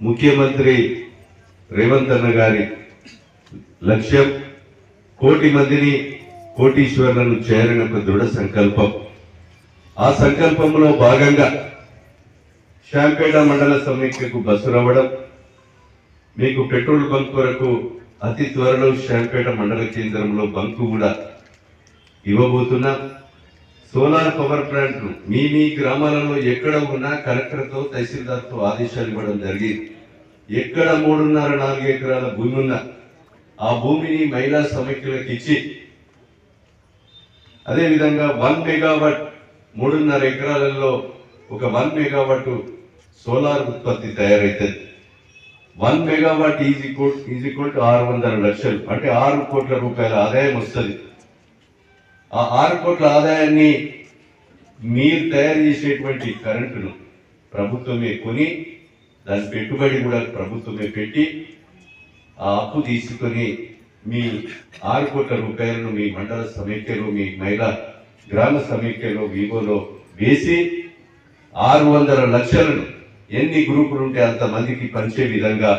ముఖ్యమంత్రి రేవంత్ అన్న గారి లక్ష్యం కోటి మందిని కోటీశ్వరులను చేరని ఒక దృఢ సంకల్పం. ఆ సంకల్పంలో భాగంగా శాంపేట మండల సమైక్యకు బస్సు రావడం మీకు పెట్రోల్ బంక్ కొరకు అతి త్వరలో శాంపేట మండల కేంద్రంలో బంకు కూడా ఇవ్వబోతున్నాం. సోలార్ పవర్ ప్లాంట్ మీ మీ గ్రామాలలో ఎక్కడ ఉన్నా కలెక్టర్తో తహసీల్దార్తో ఆదేశాలు ఇవ్వడం జరిగింది. ఎక్కడ మూడున్నర నాలుగు ఎకరాల భూమి ఉన్నా ఆ భూమిని మహిళా సమైక్యులకు ఇచ్చి అదేవిధంగా వన్ మెగావాట్ మూడున్నర ఎకరాలలో ఒక వన్ మెగావాట్ సోలార్ ఉత్పత్తి తయారైతుంది. One megawatt is equal is equal to ఆరు వందల లక్షలు. అంటే ఆరు కోట్ల రూపాయల ఆదాయం వస్తుంది. ఆ ఆరు కోట్ల ఆదాయాన్ని మీరు తయారు చేసేటువంటి కరెంటును ప్రభుత్వమే కొని దాని పెట్టుబడి కూడా ప్రభుత్వమే పెట్టి ఆ అప్పు తీసుకొని మీ ఆరు కోట్ల రూపాయలను మీ మండల సమైక్యలో మీ మహిళా గ్రామ సమైక్యలో వివోలో వేసి ఆరు వందల లక్షలను ఎన్ని గ్రూపులు ఉంటే అంతమందికి పంచే విధంగా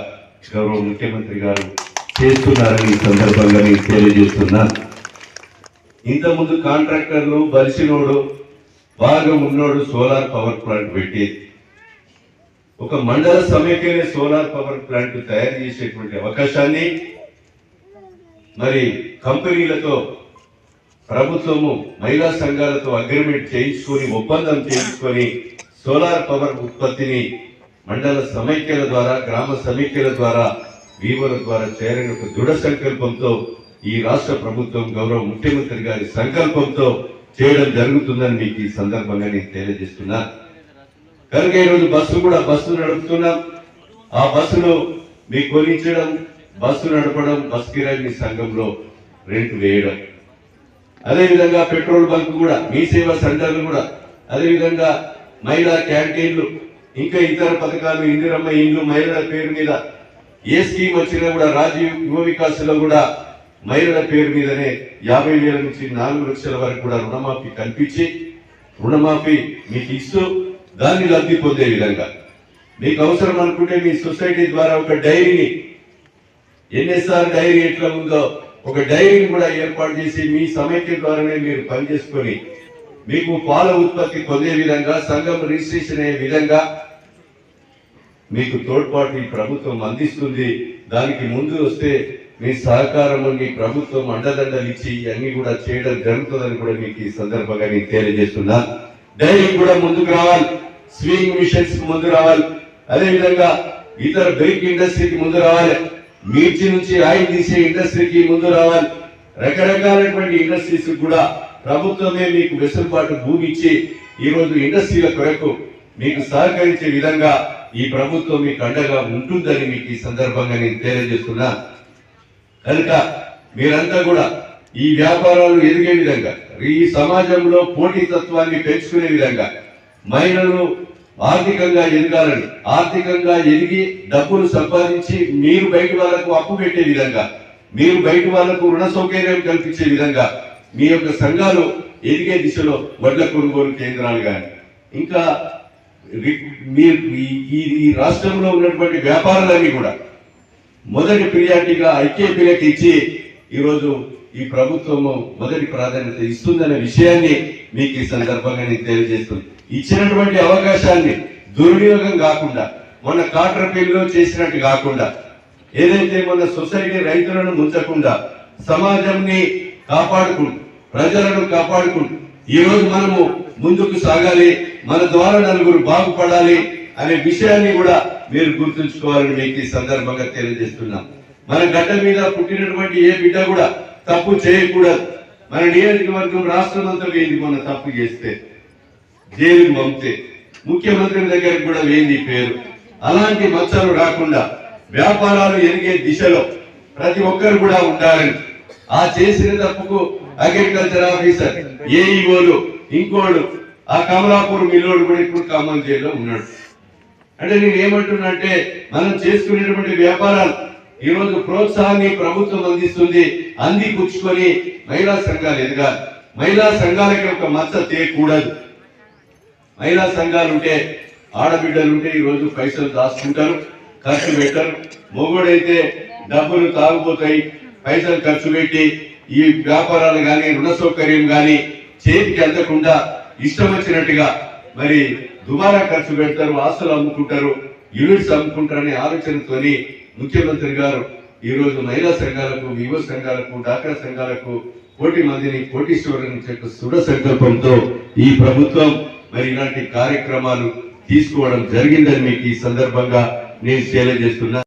గౌరవ ముఖ్యమంత్రి గారు చేస్తున్నారని ఈ సందర్భంగా నేను తెలియజేస్తున్నాను ఇంతకుముందు కాంట్రాక్టర్లు బలిసినోడు బాగా ఉన్నోడు సోలార్ పవర్ ప్లాంట్ పెట్టి ఒక మండల సమైక్యనే సోలార్ పవర్ ప్లాంట్ తయారు చేసేటువంటి అవకాశాన్ని మరి కంపెనీలతో ప్రభుత్వము మహిళా సంఘాలతో అగ్రిమెంట్ చేయించుకొని ఒప్పందం చేయించుకొని సోలార్ పవర్ ఉత్పత్తిని మండల సమైక్యల ద్వారా గ్రామ సమైక్యల ద్వారా వీవోల ద్వారా చేరని ఒక దృఢ సంకల్పంతో ఈ రాష్ట్ర ప్రభుత్వం గౌరవ ముఖ్యమంత్రి గారి సంకల్పంతో చేయడం జరుగుతుందని మీకు ఈ సందర్భంగా నేను తెలియజేస్తున్నా. కనుక ఈరోజు బస్సు కూడా బస్సు నడుపుతున్నాం. ఆ బస్సును మీకు కొనించడం బస్సు నడపడం బస్ కిరాయి సంఘంలో రెంట్ వేయడం. అదేవిధంగా పెట్రోల్ బంక్ కూడా మీ సేవా సెంటర్లు కూడా. అదేవిధంగా మహిళా క్యాంటీన్లు ఇంకా ఇతర పథకాలు ఇందిరమ్మ ఇండ్లు మహిళల పేరు మీద ఏ స్కీమ్ వచ్చినా కూడా రాజీవ్ యువ వికాస్లో కూడా మహిళల పేరు మీదనే యాభై వేల నుంచి నాలుగు లక్షల వరకు కూడా రుణమాఫీ కల్పించి రుణమాఫీ మీకు ఇస్తూ దాన్ని లబ్ధి పొందే విధంగా. మీకు అవసరం అనుకుంటే మీ సొసైటీ ద్వారా ఒక డైరీని ఎన్ఎస్ఆర్ డైరీ ఎట్లా ఉందో ఒక డైరీని కూడా ఏర్పాటు చేసి మీ సమైక్య ద్వారానే మీరు పనిచేసుకొని మీకు పాల ఉత్పత్తి పొందే విధంగా సంఘం రిజిస్ట్రేషన్ అయ్యే విధంగా మీకు తోడ్పాటు ఈ ప్రభుత్వం అందిస్తుంది. దానికి ముందు వస్తే మీ సహకారం మీ ప్రభుత్వం అండదండలు ఇచ్చి అన్ని కూడా చేయడం జరుగుతుందని కూడా మీకు ఈ సందర్భంగా నేను తెలియజేస్తున్నా. డైరీ కూడా ముందుకు రావాలి. స్వింగ్ మిషన్స్ ముందు రావాలి. అదేవిధంగా ఇతర బైక్ ఇండస్ట్రీకి ముందు రావాలి. మిర్చి నుంచి ఆయిల్ తీసే ఇండస్ట్రీకి ముందు రావాలి. రకరకాలైనటువంటి ఇండస్ట్రీస్ కూడా ప్రభుత్వమే మీకు వెసులుబాటు భూమి ఇచ్చి ఈరోజు ఇండస్ట్రీల కొరకు మీకు సహకరించే విధంగా ఈ ప్రభుత్వం మీకు అండగా ఉంటుందని మీకు ఈ సందర్భంగా నేను తెలియజేస్తున్నా. కనుక మీరంతా కూడా ఈ వ్యాపారాలు ఎదిగే విధంగా ఈ సమాజంలో పోటీతత్వాన్ని పెంచుకునే విధంగా మహిళలు ఆర్థికంగా ఎదగాలని ఆర్థికంగా ఎదిగి డబ్బులు సంపాదించి మీరు బయట వాళ్ళకు అప్పు పెట్టే విధంగా మీరు బయట వాళ్ళకు రుణ సౌకర్యం కల్పించే విధంగా మీ యొక్క సంఘాలు ఎదిగే దిశలో వడ్ల కొనుగోలు కేంద్రాలు కానీ ఇంకా మీరు ఈ- ఈ ఈ రాష్ట్రంలో ఉన్నటువంటి వ్యాపారాలన్నీ కూడా మొదటి ప్రియారిటీగా ఐక్యతలకు ఇచ్చి ఈరోజు ఈ ప్రభుత్వము మొదటి ప్రాధాన్యత ఇస్తుందనే విషయాన్ని మీకు ఈ సందర్భంగా నేను తెలియజేస్తుంది ఇచ్చినటువంటి అవకాశాన్ని దుర్వినియోగం కాకుండా మొన్న కాట్రపల్లిలో చేసినట్టు కాకుండా ఏదైతే మన సొసైటీ రైతులను ముంచకుండా సమాజంని కాపాడుకుంటూ ప్రజలను కాపాడుకుంటూ ఈ రోజు మనము ముందుకు సాగాలి మన ద్వారా నలుగురు బాగుపడాలి అనే విషయాన్ని కూడా మీరు గుర్తుంచుకోవాలని మీకు ఈ సందర్భంగా తెలియజేస్తున్నాం. మన గడ్డ మీద పుట్టినటువంటి ఏ బిడ్డ కూడా తప్పు చేయకూడదు. మన నియోజకవర్గం రాష్ట్రం అంతా వేయింది మొన్న తప్పు చేస్తే. జైలుకు పంపితే. ముఖ్యమంత్రి దగ్గరికి కూడా వేయింది పేరు? అలాంటి మచ్చలు రాకుండా వ్యాపారాలు ఎరిగే దిశలో ప్రతి ఒక్కరు కూడా ఉండాలని. ఆ చేసిన తప్పుకు అగ్రికల్చర్ ఆఫీసర్ ఏఈఓలు ఇంకోడు ఆ కమలాపూర్ మిల్లోడు కూడా ఇప్పుడు ఖమ్మం జైల్లో ఉన్నాడు. అంటే నేను ఏమంటున్నా అంటే మనం చేసుకునేటువంటి వ్యాపారాలు ఈ రోజు ప్రోత్సాహాన్ని ప్రభుత్వం అందిస్తుంది. అంది పుచ్చుకొని మహిళా సంఘాలు ఎదగాలి మహిళా సంఘాలకి ఒక మచ్చ తేయకూడదు మహిళా సంఘాలు ఉంటే ఆడబిడ్డలు ఉంటే ఈరోజు పైసలు దాచుకుంటారు ఖర్చు పెట్టరు. మొగుడైతే డబ్బులు తాగుపోతాయి పైసలు ఖర్చు పెట్టి ఈ వ్యాపారాలు కానీ రుణ సౌకర్యం కానీ చేతికి అందకుండా ఇష్టం వచ్చినట్టుగా మరి దుబారా ఖర్చు పెడతారు ఆస్తులు అమ్ముకుంటారు యూనిట్స్ అమ్ముకుంటారనే ఆలోచనతోని ముఖ్యమంత్రి గారు ఈ రోజు మహిళా సంఘాలకు యువ సంఘాలకు డాక్టర్ సంఘాలకు కోటి మందిని కోటీశ్వరుని యొక్క సుడ సంకల్పంతో ఈ ప్రభుత్వం మరి ఇలాంటి కార్యక్రమాలు తీసుకోవడం జరిగిందని మీకు ఈ సందర్భంగా నేను తెలియజేస్తున్నా.